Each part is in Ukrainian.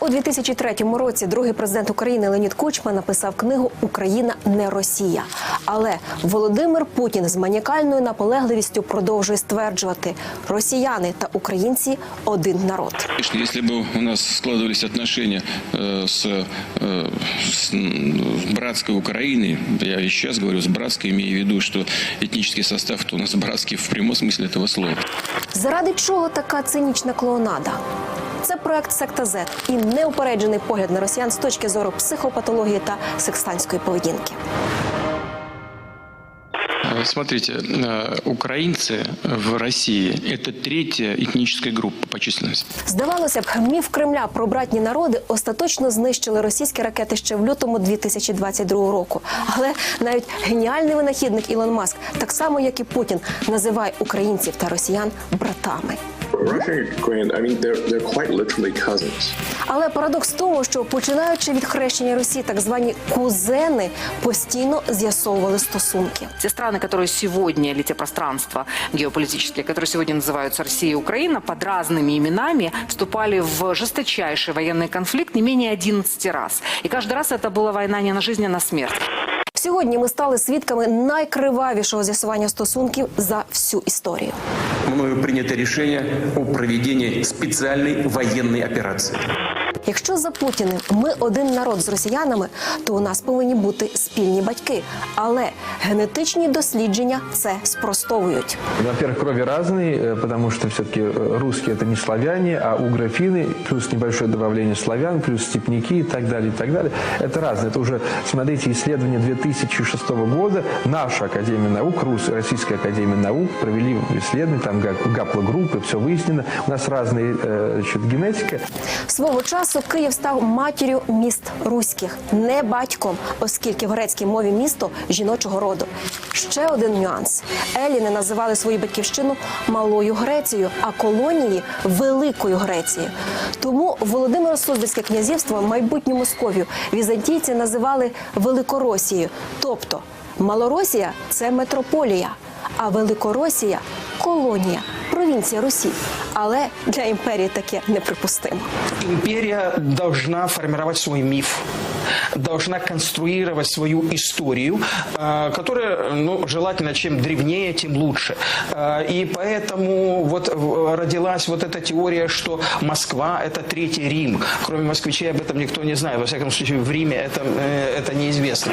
у 2003 році другий президент України Леонід Кучма написав книгу Україна не Росія. Але Володимир Путін з маніакальною наполегливістю продовжує стверджувати: росіяни та українці один народ. Конечно, если бы у нас складывались отношения э, с, э, с, м, с братской Украиной, я и сейчас говорю с братской, имея в виду, что этнический состав у нас братский в прямом смысле этого слова. Заради чого така цинічна клоунада? Це проект Секта Z і неупереджений погляд на росіян з точки зору психопатології та секстанської поведінки. Э, Смотрите, э, украинцы в России – это третья этническая группа по численности. Здавалося б, міф Кремля про братні народи остаточно знищили російські ракети ще в лютому 2022 року. Але навіть геніальний винахідник Ілон Маск, так само як і Путін, називає українців та росіян братами. Russia and Ukraine, I mean, they're, they're quite literally cousins. Але парадокс в тому, що починаючи від хрещення Росії, так звані кузени постійно з'ясовували стосунки. Те страны, которые сегодня, или те пространства геополитические, которые сегодня называются Россия и Украина, под разными именами вступали в жесточайший военный конфликт не менее 11 раз. И каждый раз это была война не на жизнь, а на смерть. Сьогодні ми стали свідками найкривавішого з'ясування стосунків за всю історію. мною прийнято рішення у проведенні спеціальної воєнної операції. Якщо за Путіним ми один народ з росіянами, то у нас повинні бути спільні батьки. Але генетичні дослідження це спростовують. Во-первых, крови разные, э, потому что все-таки русские это не славяне, а угрофины, плюс небольшое добавление славян, плюс степняки и так далее, и так далее. Это разное. Это уже, смотрите, исследование 2006 года. Наша Академия наук, Рус, Российская Академия наук провели исследование, там га- гаплогруппы, все выяснено. У нас разная э, значит, генетика. Свого часу Київ став матір'ю міст руських, не батьком, оскільки в грецькій мові місто жіночого роду. Ще один нюанс: Еліни називали свою батьківщину малою Грецією, а колонії великою Грецією. Тому Володимиро Суздальське князівство, майбутню Московію, візантійці називали Великоросією. Тобто Малоросія це метрополія, а Великоросія колонія, провінція Русі. Але для імперії таке неприпустимо. Империя должна формировать свой миф, должна конструировать свою историю, э, которая, ну, желательно, чем древнее, тем лучше. Э, И поэтому вот э, родилась вот эта теория, что Москва – это Третий Рим. Кроме москвичей об этом никто не знает. Во всяком случае, в Риме это, э, это неизвестно.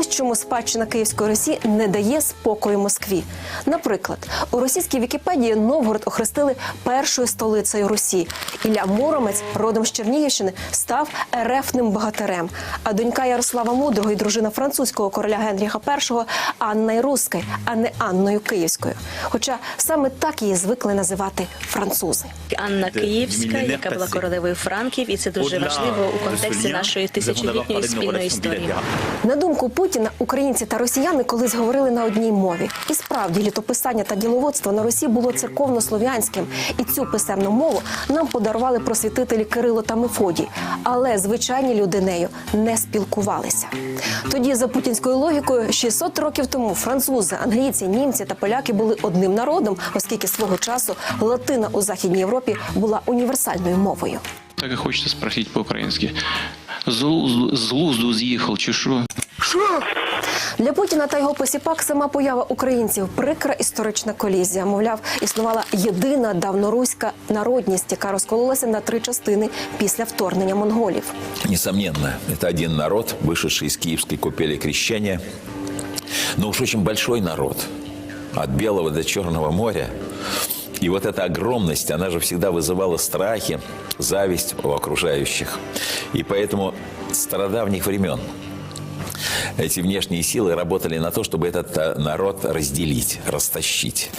Ось чому спадщина Київської Русі не дає спокою Москві. Наприклад, у російській Вікіпедії Новгород охрестили першою столицею Русі. Ілля Муромець, родом з Чернігівщини, став ерефним богатирем. А донька Ярослава Мудрого і дружина французького короля Генріха І Анна й Руська, а не Анною Київською. Хоча саме так її звикли називати французи. Анна Київська, яка була королевою Франків, і це дуже важливо у контексті нашої тисячолітньої спільної історії. На думку Путіна, українці та росіяни колись говорили на одній мові. І справді літописання та діловодство на Русі було церковно-слов'янським, і цю писемну мову нам подарували просвітителі Кирило та Мефодій. Але звичайні люди нею не спілкувалися. Тоді, за путінською логікою, 600 років тому французи, англійці, німці та поляки були одним народом, оскільки свого часу латина у західній Європі була універсальною мовою. Так и хочется спросить по-украински. З лузду- з лузду з'їхав чи що? Для Путіна та його посіпак сама поява українців прикра історична колізія. Мовляв, існувала єдина давноруська народність, яка розкололася на три частини після вторгнення монголів. Несомненно, это один народ, вышедший из киевской купели крещения, но уж очень большой народ, от Белого до Черного моря. И вот эта огромность, она же всегда вызывала страхи, зависть у окружающих. И поэтому с стародавних времен эти внешние силы работали на то, чтобы этот э, народ разделить, растащить.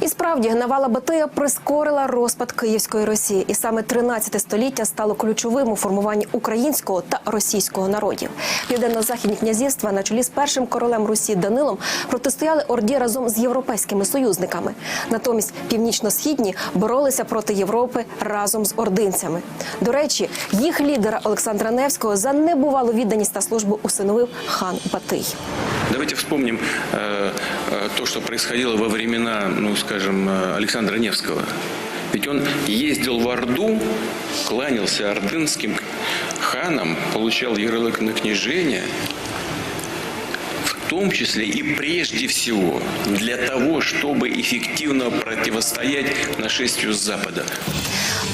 І справді Навала Батия прискорила розпад Київської Росії, і саме 13 століття стало ключовим у формуванні українського та російського народів. Південно-західні князівства на чолі з першим королем Русі Данилом протистояли Орді разом з європейськими союзниками. Натомість північно-східні боролися проти Європи разом з ординцями. До речі, їх лідера Олександра Невського за небувалу відданість та службу усиновив хан Батий. Давайте вспомним э, э, то, что происходило во времена, ну, скажем, э, Александра Невского. Ведь он ездил в Орду, кланялся ордынским ханам, получал ярлык на княжение, в том числе и прежде всего для того, чтобы эффективно противостоять нашествию с Запада.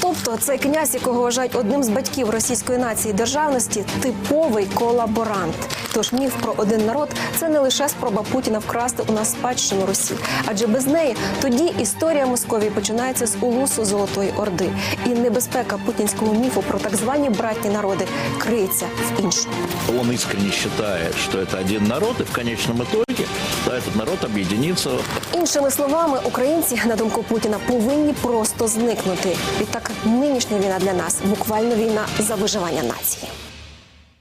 Тобто цей князь, якого вважають одним з батьків російської нації і державності, типовий колаборант. Тож міф про один народ це не лише спроба Путіна вкрасти у нас спадщину Русі, адже без неї тоді історія Московії починається з улусу Золотої Орди, і небезпека путінського міфу про так звані братні народи криється в іншому. Он искренне считает, что это один народ, и в конечном итоге да, этот народ объединится Іншими словами, українці, на думку Путіна, повинні просто зникнути. Відтак, нинішня війна для нас буквально війна за виживання нації.